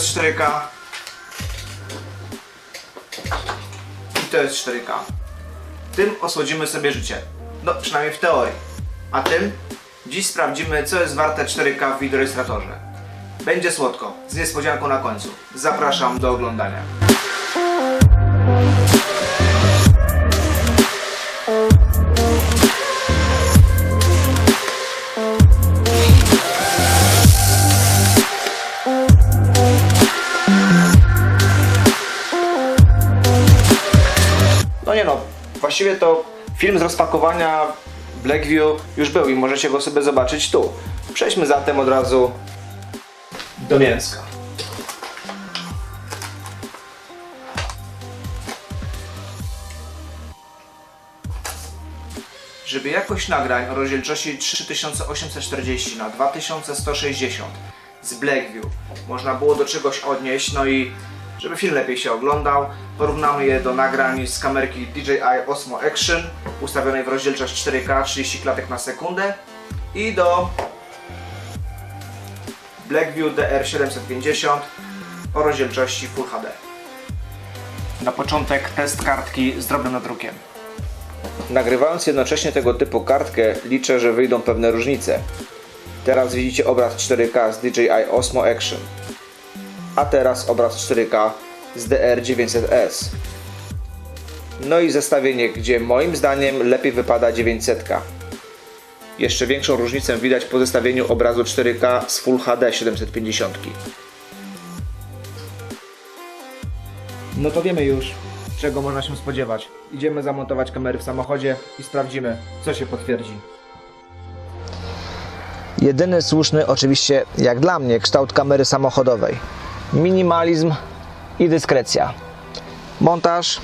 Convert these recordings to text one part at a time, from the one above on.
jest 4K. I to jest 4K. Tym osłodzimy sobie życie. No, przynajmniej w teorii. A tym dziś sprawdzimy, co jest warte 4K w wideorejestratorze. Będzie słodko, z niespodzianką na końcu. Zapraszam do oglądania. Właściwie to film z rozpakowania Blackview już był i możecie go sobie zobaczyć tu. Przejdźmy zatem od razu do mięska. Żeby jakość nagrań o rozdzielczości 3840 na 2160 z Blackview można było do czegoś odnieść, no i żeby film lepiej się oglądał, porównamy je do nagrań z kamerki DJI Osmo Action ustawionej w rozdzielczość 4K 30 klatek na sekundę i do Blackview DR750 o rozdzielczości Full HD. Na początek test kartki z drobnym nadrukiem. Nagrywając jednocześnie tego typu kartkę, liczę, że wyjdą pewne różnice. Teraz widzicie obraz 4K z DJI Osmo Action, a teraz obraz 4K z DR900S. No i zestawienie, gdzie moim zdaniem lepiej wypada 900. Jeszcze większą różnicę widać po zestawieniu obrazu 4K z Full HD 750. No to wiemy już, czego można się spodziewać. Idziemy zamontować kamery w samochodzie i sprawdzimy, co się potwierdzi. Jedyny słuszny, oczywiście, jak dla mnie, kształt kamery samochodowej. Minimalizm i dyskrecja. Montaż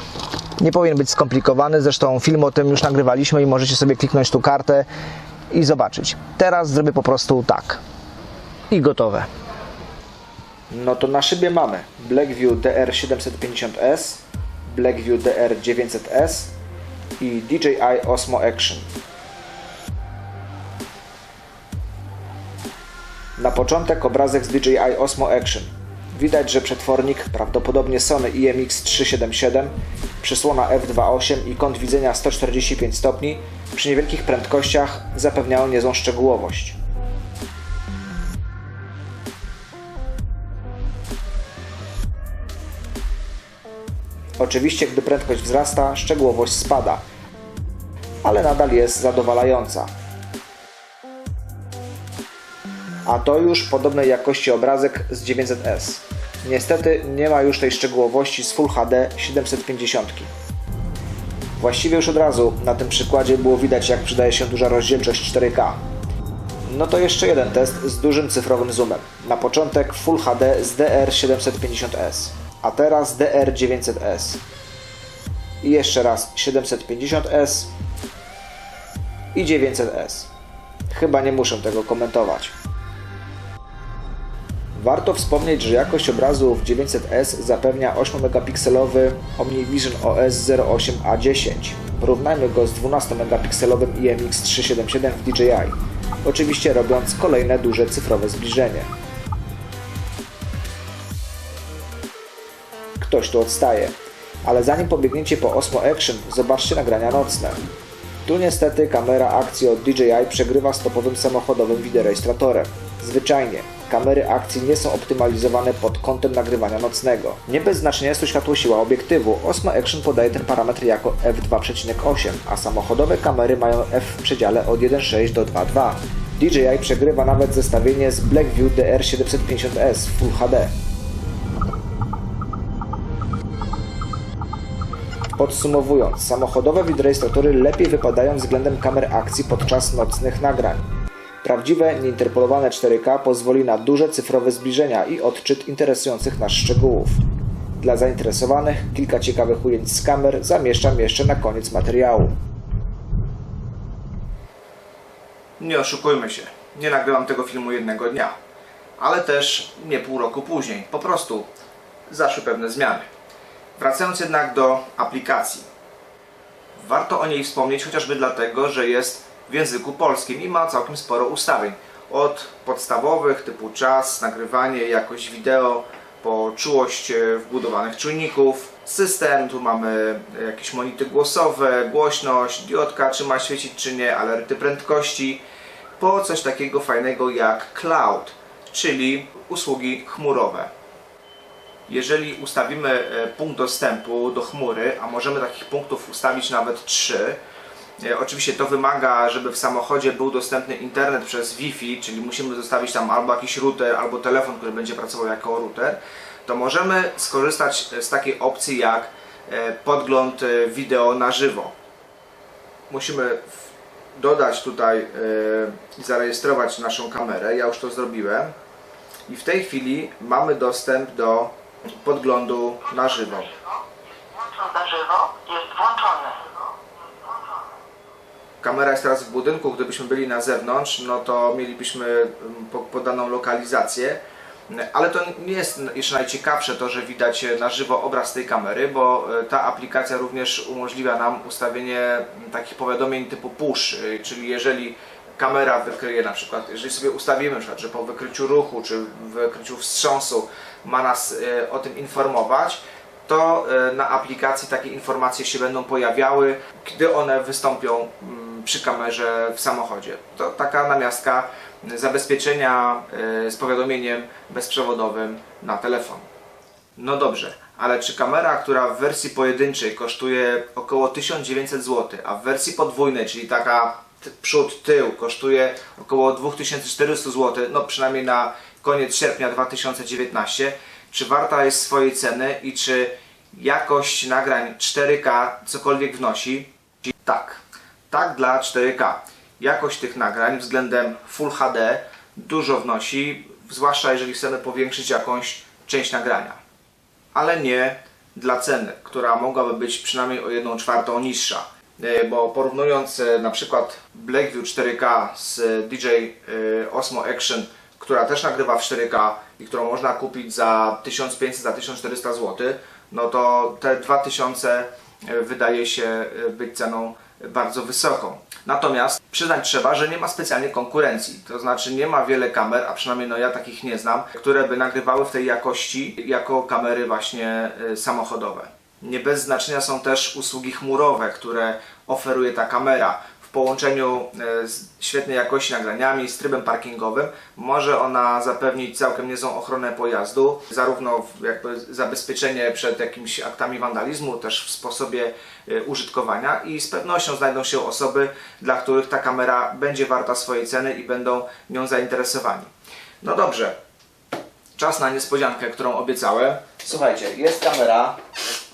nie powinien być skomplikowany, zresztą film o tym już nagrywaliśmy i możecie sobie kliknąć tu kartę i zobaczyć. Teraz zrobię po prostu tak. I gotowe. No to na szybie mamy Blackview DR750S, Blackview DR900S i DJI Osmo Action. Na początek obrazek z DJI Osmo Action. Widać, że przetwornik, prawdopodobnie Sony IMX377, przysłona f2.8 i kąt widzenia 145 stopni przy niewielkich prędkościach zapewniają niezłą szczegółowość. Oczywiście, gdy prędkość wzrasta, szczegółowość spada, ale nadal jest zadowalająca. A to już podobnej jakości obrazek z 900S. Niestety nie ma już tej szczegółowości z Full HD 750. Właściwie już od razu na tym przykładzie było widać jak przydaje się duża rozdzielczość 4K. No to jeszcze jeden test z dużym cyfrowym zoomem. Na początek Full HD z DR750S, a teraz DR900S. I jeszcze raz 750S i 900S. Chyba nie muszę tego komentować. Warto wspomnieć, że jakość obrazu w 900S zapewnia 8-megapikselowy OmniVision OS 08A10. Porównajmy go z 12-megapikselowym IMX377 w DJI, oczywiście robiąc kolejne duże cyfrowe zbliżenie. Ktoś tu odstaje, ale zanim pobiegniecie po Osmo Action, zobaczcie nagrania nocne. Tu niestety kamera akcji od DJI przegrywa z topowym samochodowym wideorejestratorem. Zwyczajnie, kamery akcji nie są optymalizowane pod kątem nagrywania nocnego. Nie bez znaczenia jest tu światło siła obiektywu. Osmo Action podaje ten parametr jako f2,8, a samochodowe kamery mają f w przedziale od 1,6 do 2,2. DJI przegrywa nawet zestawienie z Blackview DR750S Full HD. Podsumowując, samochodowe wideorejestratory lepiej wypadają względem kamer akcji podczas nocnych nagrań. Prawdziwe, nieinterpolowane 4K pozwoli na duże cyfrowe zbliżenia i odczyt interesujących nas szczegółów. Dla zainteresowanych kilka ciekawych ujęć z kamer zamieszczam jeszcze na koniec materiału. Nie oszukujmy się, nie nagrywam tego filmu jednego dnia, ale też nie pół roku później. Po prostu zaszły pewne zmiany. Wracając jednak do aplikacji. Warto o niej wspomnieć chociażby dlatego, że jest w języku polskim i ma całkiem sporo ustawień. Od podstawowych typu czas, nagrywanie, jakość wideo, po czułość e, wbudowanych czujników, system, tu mamy jakieś monity głosowe, głośność, diodka czy ma świecić czy nie, alerty prędkości, po coś takiego fajnego jak cloud, czyli usługi chmurowe. Jeżeli ustawimy e, punkt dostępu do chmury, a możemy takich punktów ustawić nawet 3, E, Oczywiście to wymaga, żeby w samochodzie był dostępny internet przez Wi-Fi, czyli musimy zostawić tam albo jakiś router, albo telefon, który będzie pracował jako router. To możemy skorzystać z takiej opcji jak e, podgląd e, wideo na żywo. Musimy dodać tutaj e, i zarejestrować naszą kamerę. Ja już to zrobiłem. I w tej chwili mamy dostęp do podglądu na żywo. Na żywo jest włączony. Kamera jest teraz w budynku, gdybyśmy byli na zewnątrz, no to mielibyśmy mm, po- podaną lokalizację. Ale to nie jest jeszcze najciekawsze to, że widać e, na żywo obraz tej kamery, bo e, ta aplikacja również umożliwia nam ustawienie takich powiadomień typu push, e, czyli jeżeli kamera wykryje na przykład, jeżeli sobie ustawimy przykład, że po wykryciu ruchu czy wykryciu wstrząsu ma nas e, o tym informować, to e, na aplikacji takie informacje się będą pojawiały, gdy one wystąpią mm, przy kamerze w samochodzie. To taka namiastka zabezpieczenia e, z powiadomieniem bezprzewodowym na telefon. No dobrze, ale czy kamera, która w wersji pojedynczej kosztuje około 1900 zł, a w wersji podwójnej, czyli taka przód, tył, kosztuje około 2400 zł, no przynajmniej na koniec sierpnia 2019, czy warta jest swojej ceny i czy jakość nagrań 4K cokolwiek wnosi? Tak, tak dla 4K. Jakość tych nagrań względem Full HD dużo wnosi, zwłaszcza jeżeli chcemy powiększyć jakąś część nagrania ale nie dla ceny, która mogłaby być przynajmniej o 1 czwartą niższa. E, Bo porównując e, na przykład Blackview 4K z DJ e, Osmo Action, która też nagrywa w 4K i którą można kupić za 1500, za 1400 zł, no to te 2000 e, wydaje się być ceną bardzo wysoką. Natomiast przyznać trzeba, że nie ma specjalnie konkurencji. To znaczy nie ma wiele kamer, a przynajmniej no ja takich nie znam, które by nagrywały w tej jakości jako kamery właśnie samochodowe. Nie bez znaczenia są też usługi chmurowe, które oferuje ta kamera. W połączeniu y, z świetnej jakości nagraniami, z trybem parkingowym, może ona zapewnić całkiem niezłą ochronę pojazdu, zarówno jakby zabezpieczenie przed jakimiś aktami wandalizmu, też w sposobie y, użytkowania i z pewnością znajdą się osoby, dla których ta kamera będzie warta swojej ceny i będą nią zainteresowani. No dobrze, czas na niespodziankę, którą obiecałem. Słuchajcie, jest kamera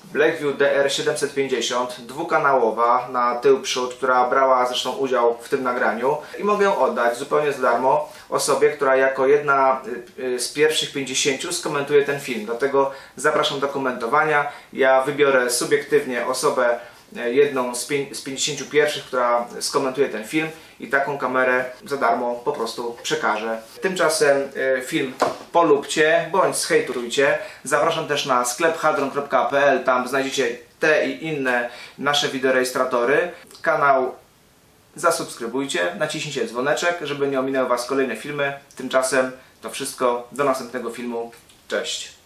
Blackview DR750, dwukanałowa na tył przód, która brała zresztą udział w tym nagraniu i mogę ją oddać zupełnie za darmo osobie, która jako jedna y, y, z pierwszych 50 skomentuje ten film. Dlatego zapraszam do komentowania. Ja wybiorę subiektywnie osobę jedną z, z 51, która skomentuje ten film i taką kamerę za darmo po prostu przekażę. Tymczasem y, film polubcie bądź zhejtujcie. Zapraszam też na sklep hadron.pl, tam znajdziecie te i inne nasze wideorejestratory. Kanał zasubskrybujcie, naciśnijcie dzwoneczek, żeby nie ominęły Was kolejne filmy. Tymczasem to wszystko, do następnego filmu. Cześć!